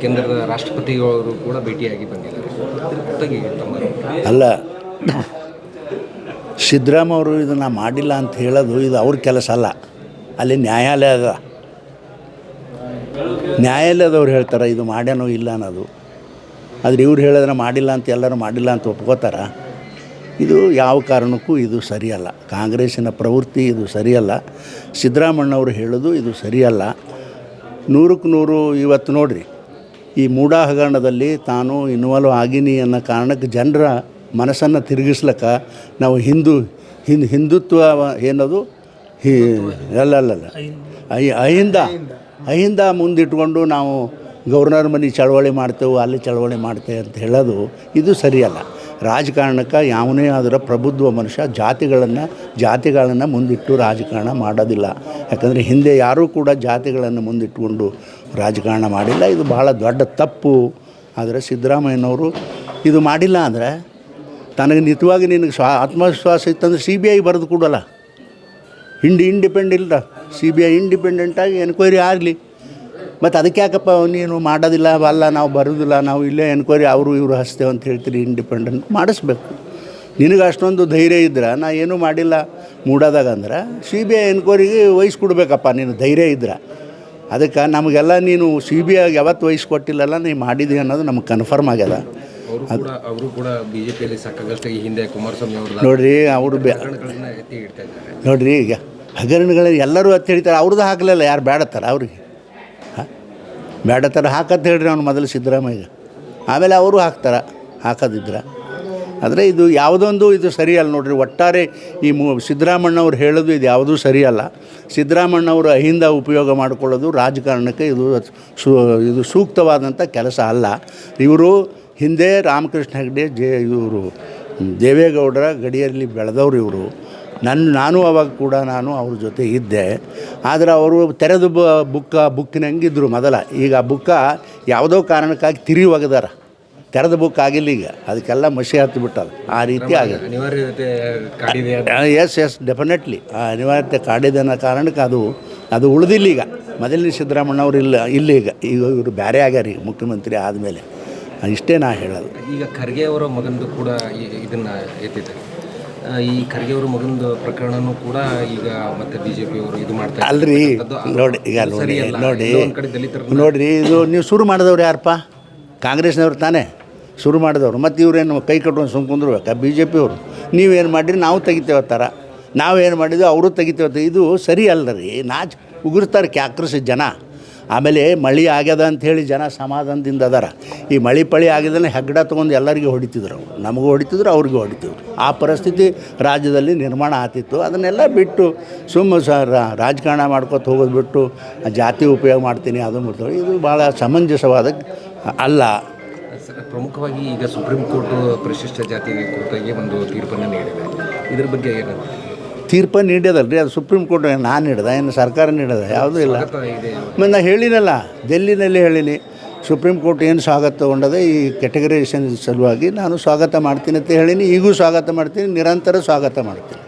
ಕೇಂದ್ರದ ರಾಷ್ಟ್ರಪತಿಗಳವರು ಕೂಡ ಭೇಟಿಯಾಗಿ ಬಂದಿದ್ದಾರೆ. ಅಲ್ಲ ಸಿದ್ದರಾಮ ಅವರು ಇದನ್ನು ಮಾಡಿಲ್ಲ ಅಂತ ಹೇಳೋದು ಇದು ಅವ್ರ ಕೆಲಸ ಅಲ್ಲ. ಅಲ್ಲಿ ನ್ಯಾಯಾಲಯ ಅದ. ನ್ಯಾಯಾಲಯದವ್ರು ಹೇಳ್ತಾರೆ, ಇದು ಮಾಡ್ಯಾನೋ ಇಲ್ಲ ಅನ್ನೋದು. ಆದರೆ ಇವ್ರು ಹೇಳಿದ್ರೆ ಮಾಡಿಲ್ಲ ಅಂತ ಎಲ್ಲರೂ ಮಾಡಿಲ್ಲ ಅಂತ ಒಪ್ಕೋತಾರ. ಇದು ಯಾವ ಕಾರಣಕ್ಕೂ ಇದು ಸರಿಯಲ್ಲ. ಕಾಂಗ್ರೆಸ್ಸಿನ ಪ್ರವೃತ್ತಿ ಇದು ಸರಿಯಲ್ಲ. ಸಿದ್ದರಾಮಣ್ಣವರು ಹೇಳೋದು ಇದು ಸರಿಯಲ್ಲ. ನೂರಕ್ಕೆ ನೂರು ಇವತ್ತು ನೋಡ್ರಿ. ಈ ಮೂಢ ಹಗರಣದಲ್ಲಿ ತಾನು ಇನ್ವಾಲ್ವ್ ಆಗಿನಿ ಅನ್ನೋ ಕಾರಣಕ್ಕೆ ಜನರ ಮನಸ್ಸನ್ನು ತಿರುಗಿಸ್ಲಕ್ಕ ನಾವು ಹಿಂದೂ, ಹಿಂದ್, ಹಿಂದುತ್ವ ಏನದು? ಹಿ ಅಲ್ಲ ಅಲ್ಲ ಅಹಿಂದ. ಅಹಿಂದ ಮುಂದಿಟ್ಕೊಂಡು ನಾವು ಗೌರ್ನರ್ ಮನೆ ಚಳವಳಿ ಮಾಡ್ತೇವೆ, ಅಲ್ಲಿ ಚಳವಳಿ ಮಾಡ್ತೇವೆ ಅಂತ ಹೇಳೋದು ಇದು ಸರಿಯಲ್ಲ. ರಾಜಕಾರಣಕ್ಕೆ ಯಾವನೇ ಆದರೂ ಪ್ರಬುದ್ಧ ಮನುಷ್ಯ ಜಾತಿಗಳನ್ನು ಜಾತಿಗಳನ್ನು ಮುಂದಿಟ್ಟು ರಾಜಕಾರಣ ಮಾಡೋದಿಲ್ಲ. ಯಾಕಂದರೆ ಹಿಂದೆ ಯಾರೂ ಕೂಡ ಜಾತಿಗಳನ್ನು ಮುಂದಿಟ್ಟುಕೊಂಡು ರಾಜಕಾರಣ ಮಾಡಿಲ್ಲ. ಇದು ಭಾಳ ದೊಡ್ಡ ತಪ್ಪು. ಆದರೆ ಸಿದ್ದರಾಮಯ್ಯನವರು ಇದು ಮಾಡಿಲ್ಲ ಅಂದರೆ ತನಗೆ ನಿತವಾಗಿ ನಿನಗೆ ಸ್ವಾ, ಆತ್ಮವಿಶ್ವಾಸ ಇತ್ತಂದ್ರೆ ಸಿ ಬಿ ಐ ಬರೆದು ಕೊಡಲ್ಲ. ಇಂಡಿ ಇಂಡಿಪೆಂಡ್ ಇಲ್ಲ. ಸಿ ಬಿ ಐ ಇಂಡಿಪೆಂಡೆಂಟಾಗಿ ಎನ್ಕ್ವೈರಿ ಆಗಲಿ. ಮತ್ತು ಅದಕ್ಕೆ ಯಾಕಪ್ಪ ನೀನು ಮಾಡೋದಿಲ್ಲ, ಅಲ್ಲ, ನಾವು ಬರೋದಿಲ್ಲ, ನಾವು ಇಲ್ಲೇ ಎನ್ಕ್ವೈರಿ ಅವರು ಇವರು ಹಚ್ತೇವೆ ಅಂತ ಹೇಳ್ತೀರಿ ಇಂಡಿಪೆಂಡೆಂಟ್ ಮಾಡಿಸ್ಬೇಕು. ನಿನಗೆ ಅಷ್ಟೊಂದು ಧೈರ್ಯ ಇದ್ರೆ ನಾ ಏನೂ ಮಾಡಿಲ್ಲ. ಮೂಡೋದಾಗ ಅಂದ್ರೆ ಸಿ ಬಿ ಐ ಎನ್ಕ್ವೈರಿಗೆ ವಹಿಸ್ಕೊಡ್ಬೇಕಪ್ಪ. ನೀನು ಧೈರ್ಯ ಇದ್ರೆ. ಅದಕ್ಕೆ ನಮಗೆಲ್ಲ ನೀನು ಸಿ ಬಿ ಐ ಯಾವತ್ತು ವಹಿಸ್ಕೊಟ್ಟಿಲ್ಲಲ್ಲ ನೀ ಮಾಡಿದಿ ಅನ್ನೋದು ನಮ್ಗೆ ಕನ್ಫರ್ಮ್ ಆಗ್ಯದ. ಅವರು ಕೂಡ ಬಿಜೆಪಿಯಲ್ಲಿ ಸಾಕಾಗಷ್ಟು ಈ ಹಿಂದೆ ಕುಮಾರಸ್ವಾಮಿ ಅವರು ನೋಡ್ರಿ ಅವರು ನೋಡ್ರಿ ಈಗ ಹಗರಣಗಳ ಎಲ್ಲರೂ ಅತ್ತಿ ಹಿಡಿತಾರೆ ಅವ್ರದ್ದು ಹಾಕಲಿಲ್ಲ ಯಾರು ಬೇಡತ್ತಾರ ಅವ್ರಿಗೆ? ಹಾಂ? ಬೇಡತ್ತಾರ ಹಾಕತ್ತೆ ಹೇಳ್ರಿ ಅವ್ನು ಮೊದಲು ಸಿದ್ದರಾಮಯ್ಯ. ಆಮೇಲೆ ಅವರು ಹಾಕ್ತಾರೆ ಹಾಕೋದಿದ್ರೆ. ಆದರೆ ಇದು ಯಾವುದೊಂದು ಇದು ಸರಿಯಲ್ಲ ನೋಡಿರಿ. ಒಟ್ಟಾರೆ ಈ ಮು ಸಿದ್ದರಾಮಣ್ಣವ್ರು ಹೇಳೋದು ಇದು ಯಾವುದೂ ಸರಿಯಲ್ಲ ಸಿದ್ದರಾಮಣ್ಣವರು ಅಹಿಂದ ಉಪಯೋಗ ಮಾಡಿಕೊಳ್ಳೋದು ರಾಜಕಾರಣಕ್ಕೆ ಇದು ಸು ಇದು ಸೂಕ್ತವಾದಂಥ ಕೆಲಸ ಅಲ್ಲ. ಇವರು ಹಿಂದೆ ರಾಮಕೃಷ್ಣ ಹೆಗ್ಡೆ, ಜೆ ಇವರು ದೇವೇಗೌಡರ ಗಡಿಯಲ್ಲಿ ಬೆಳೆದವರು ಇವರು. ನನ್ನ ನಾನು ಅವಾಗ ಕೂಡ ನಾನು ಅವ್ರ ಜೊತೆ ಇದ್ದೆ. ಆದರೆ ಅವರು ತೆರೆದು ಬುಕ್ಕ ಬುಕ್ಕಿನಂಗಿದ್ದರು ಮೊದಲ. ಈಗ ಆ ಬುಕ್ಕ ಯಾವುದೋ ಕಾರಣಕ್ಕಾಗಿ ತಿರಿ ಒಗೆದಾರ. ತೆರೆದ ಬುಕ್ ಆಗಿಲ್ಲ ಈಗ. ಅದಕ್ಕೆಲ್ಲ ಮಸಿ ಹತ್ತು ಬಿಟ್ಟದ ಆ ರೀತಿ ಆಗಿದೆ. ಅನಿವಾರ್ಯತೆ ಕಾಡಿದೆ ಎಸ್ ಎಸ್ ಡೆಫಿನೆಟ್ಲಿ ಆ ಅನಿವಾರ್ಯತೆ ಕಾಡಿದೆ ಅನ್ನೋ ಕಾರಣಕ್ಕೆ ಅದು ಅದು ಉಳಿದಿಲ್ಲ ಈಗ. ಮೊದಲಿನ ಸಿದ್ದರಾಮಣ್ಣವ್ರು ಇಲ್ಲ ಇಲ್ಲ ಈಗ. ಈಗ ಇವರು ಬೇರೆ ಆಗ್ಯಾರ ಈಗ ಮುಖ್ಯಮಂತ್ರಿ ಆದಮೇಲೆ. ಇಷ್ಟೇ ನಾ ಹೇಳೋದು. ಈಗ ಖರ್ಗೆ ಅವರ ಮಗಂದು ಕೂಡ ಇದನ್ನು ಎತ್ತಿದ್ದಾರೆ ಈ ಖರ್ಗೆ ಅವರ ಮಗಂದು ಪ್ರಕರಣನೂ ಕೂಡ ಈಗ ಮತ್ತೆ ಬಿಜೆಪಿ ಅವರು ಇದು ಮಾಡ್ತಾರೆ. ಅಲ್ರಿ ನೋಡಿ ಈಗ ನೋಡಿ. ನೋಡಿ ನೋಡ್ರಿ ಇದು ನೀವು ಶುರು ಮಾಡಿದವ್ರು ಯಾರಪ್ಪ? ಕಾಂಗ್ರೆಸ್ನವ್ರು ತಾನೇ? ಶುರು ಮಾಡಿದವರು. ಮತ್ತು ಇವರೇನು ಕೈ ಕಟ್ಕೊಂಡು ಸುಮ್ಕೊಂಡ್ರು ಕುಂದ್ರಬೇಕಾ? ಬಿ ಜೆ ಪಿಯವರು ನೀವೇನು ಮಾಡಿರಿ, ನಾವು ತೆಗಿತೇವೆ ಥರ. ನಾವೇನು ಮಾಡಿದ್ವಿ, ಅವರು ತೆಗಿತೇವೆ ಇದು ಸರಿ ಅಲ್ಲ ರೀ. ನಾಚ್ ಉಗುರ್ತಾರೆ ಕ್ಯಾಕ್ರಸಿ ಜನ. ಆಮೇಲೆ ಮಳೆ ಆಗ್ಯದ ಅಂಥೇಳಿ ಜನ ಸಮಾಧಾನದಿಂದ ಅದಾರ. ಈ ಮಳೆ ಪಳಿ ಆಗಿದ್ರೆ ಹೆಗ್ಗಡ ತೊಗೊಂಡು ಎಲ್ಲರಿಗೂ ಹೊಡಿತಿದ್ರು ನಮಗೂ ಹೊಡಿತಿದ್ರು, ಅವ್ರಿಗೂ ಹೊಡಿತಿದ್ರು. ಆ ಪರಿಸ್ಥಿತಿ ರಾಜ್ಯದಲ್ಲಿ ನಿರ್ಮಾಣ ಆತಿತ್ತು ಅದನ್ನೆಲ್ಲ ಬಿಟ್ಟು ಸುಮ್ಮ ಸ ರಾಜಕಾರಣ ಮಾಡ್ಕೊತ ಹೋಗೋದು ಬಿಟ್ಟು ಜಾತಿ ಉಪಯೋಗ ಮಾಡ್ತೀನಿ, ಅದು ಮಾಡ್ತಾರೆ ಇದು ಭಾಳ ಸಮಂಜಸವಾದ ಅಲ್ಲ. ಸರ್, ಪ್ರಮುಖವಾಗಿ ಈಗ ಸುಪ್ರೀಂ ಕೋರ್ಟ್ ಪರಿಶಿಷ್ಟ ಜಾತಿ ಕುರಿತಾಗಿ ಒಂದು ತೀರ್ಪನ್ನು ನೀಡಿದೆ. ಇದ್ರ ಬಗ್ಗೆ ಏನು? ತೀರ್ಪು ನೀಡ್ಯದಲ್ರಿ ಅದು ಸುಪ್ರೀಂ ಕೋರ್ಟ್ ನಾನು ನೀಡಿದೆ ಏನು ಸರ್ಕಾರ ನೀಡಿದೆ ಯಾವುದೂ ಇಲ್ಲ. ನಾನು ಹೇಳಿನಲ್ಲ ಡೆಲ್ಲಿನಲ್ಲಿ ಹೇಳೀನಿ. ಸುಪ್ರೀಂ ಕೋರ್ಟ್ ಏನು ಸ್ವಾಗತ ತೊಗೊಂಡದೆ ಈ ಕೆಟಗರೈಸೇಷನ್ ಸಲುವಾಗಿ ನಾನು ಸ್ವಾಗತ ಮಾಡ್ತೀನಿ ಅಂತ ಹೇಳೀನಿ ಈಗೂ ಸ್ವಾಗತ ಮಾಡ್ತೀನಿ ನಿರಂತರ ಸ್ವಾಗತ ಮಾಡ್ತೀನಿ.